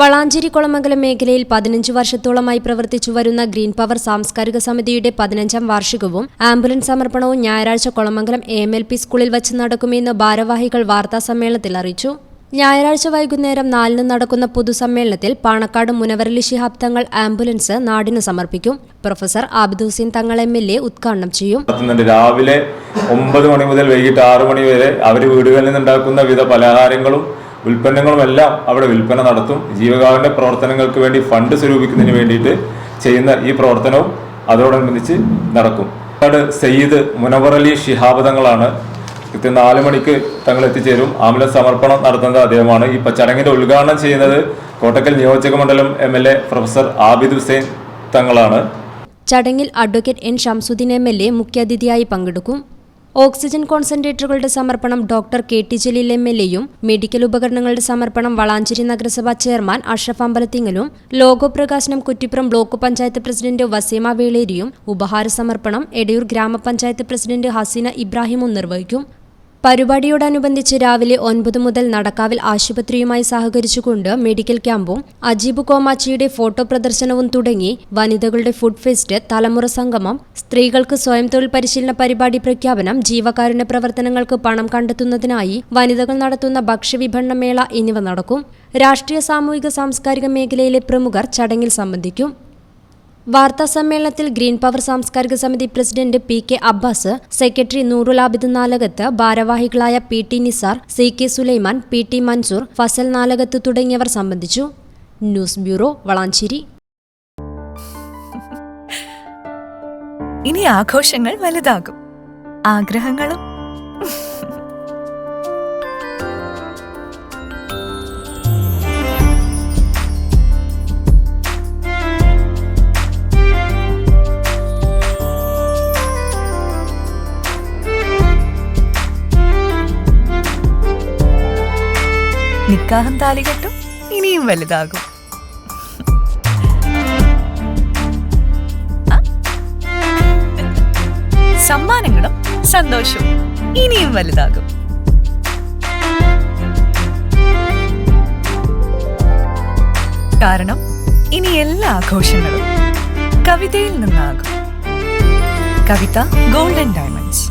വളാഞ്ചേരി കുളമംഗലം മേഖലയിൽ പതിനഞ്ച് വർഷത്തോളമായി പ്രവർത്തിച്ചു വരുന്ന ഗ്രീൻ പവർ സാംസ്കാരിക സമിതിയുടെ പതിനഞ്ചാം വാർഷികവും ആംബുലൻസ് സമർപ്പണവും ഞായറാഴ്ച കുളമംഗലം എ എൽ പി സ്കൂളിൽ വച്ച് നടക്കുമെന്ന് ഭാരവാഹികൾ വാർത്താസമ്മേളനത്തിൽ അറിയിച്ചു. ഞായറാഴ്ച വൈകുന്നേരം നാലിന് നടക്കുന്ന പൊതുസമ്മേളനത്തിൽ പാണക്കാട് മുനവരലി ശിഹാബ് തങ്ങൾ ആംബുലൻസ് നാടിന് സമർപ്പിക്കും. Professor Abid Hussain Thangal M L A ഉദ്ഘാടനം ചെയ്യും. രാവിലെ ഒമ്പത് മണി മുതൽ വൈകിട്ട് ആറ് മണി വരെ അവർ വീടുകളിൽ നിന്നുണ്ടാക്കുന്ന വിവിധ പലഹാരങ്ങളും ഉൽപ്പന്നങ്ങളും എല്ലാം അവിടെ വിൽപ്പന നടത്തും. ജീവകാവിന്റെ പ്രവർത്തനങ്ങൾക്ക് വേണ്ടി ഫണ്ട് സ്വരൂപിക്കുന്നതിന് വേണ്ടിയിട്ട് ചെയ്യുന്ന ഈ പ്രവർത്തനവും അതോടനുബന്ധിച്ച് നടക്കും. പാലക്കാട് സയ്യിദ് മുനവർ അലി തങ്ങളാണ്. കൃത്യം നാല് മണിക്ക് തങ്ങൾ എത്തിച്ചേരും. ആംബുലൻസ് സമർപ്പണം നടത്തുന്നത് അദ്ദേഹമാണ്. ഈ ചടങ്ങിന്റെ ഉദ്ഘാടനം ചെയ്യുന്നത് കോട്ടക്കൽ നിയോജക മണ്ഡലം M L A professor Abid Hussain തങ്ങളാണ്. ചടങ്ങിൽ advocate N Shamsuddin M L A മുഖ്യാതിഥിയായി പങ്കെടുക്കും. ഓക്സിജൻ കോൺസെൻട്രേറ്ററുകളുടെ സമർപ്പണം doctor K T Jaleel M L എയും മെഡിക്കൽ ഉപകരണങ്ങളുടെ സമർപ്പണം വളാഞ്ചേരി നഗരസഭാ ചെയർമാൻ അഷ്റഫ് അമ്പലത്തിങ്ങലും ലോഗോ പ്രകാശനം കുറ്റിപ്പുറം ബ്ലോക്ക് പഞ്ചായത്ത് പ്രസിഡന്റ് വസീമ വേളേരിയും ഉപഹാര സമർപ്പണം എടയൂർ ഗ്രാമപഞ്ചായത്ത് പ്രസിഡന്റ് ഹസീന ഇബ്രാഹിമും നിർവഹിക്കും. പരിപാടിയോടനുബന്ധിച്ച് രാവിലെ ഒൻപത് മുതൽ നടക്കാവിൽ ആശുപത്രിയുമായി സഹകരിച്ചുകൊണ്ട് മെഡിക്കൽ ക്യാമ്പും അജീബ് കോമാച്ചിയുടെ ഫോട്ടോ പ്രദർശനവും തുടങ്ങി വനിതകളുടെ ഫുഡ് ഫെസ്റ്റ് തലമുറ സംഗമം സ്ത്രീകൾക്ക് സ്വയം തൊഴിൽ പരിശീലന പരിപാടി പ്രഖ്യാപനം ജീവകാരുണ്യ പ്രവർത്തനങ്ങൾക്ക് പണം കണ്ടെത്തുന്നതിനായി വനിതകൾ നടത്തുന്ന ഭക്ഷ്യവിപണന മേള എന്നിവ നടക്കും. രാഷ്ട്രീയ സാമൂഹിക സാംസ്കാരിക മേഖലയിലെ പ്രമുഖർ ചടങ്ങിൽ സംബന്ധിക്കും. വാർത്താ സമ്മേളനത്തിൽ ഗ്രീൻ പവർ സാംസ്കാരിക സമിതി president P K Abbas secretary Noorul Abid Nalakath ഭാരവാഹികളായ P T Nisar C K Sulaiman P T Mansoor Fazal Nalakath തുടങ്ങിയവർ സംബന്ധിച്ചു. News bureau Valanchery. ഇനി ആഘോഷങ്ങൾ വലുതാകും. ആഗ്രഹങ്ങളും നിക്കാഹം താലികെട്ടും ഇനിയും വലുതാകും. സമ്മാനങ്ങളും സന്തോഷവും ഇനിയും വലുതാകും. കാരണം ഇനി എല്ലാ ആഘോഷങ്ങളും കവിതയിൽ നിന്നാകും. കവിത ഗോൾഡൻ ഡയമണ്ട്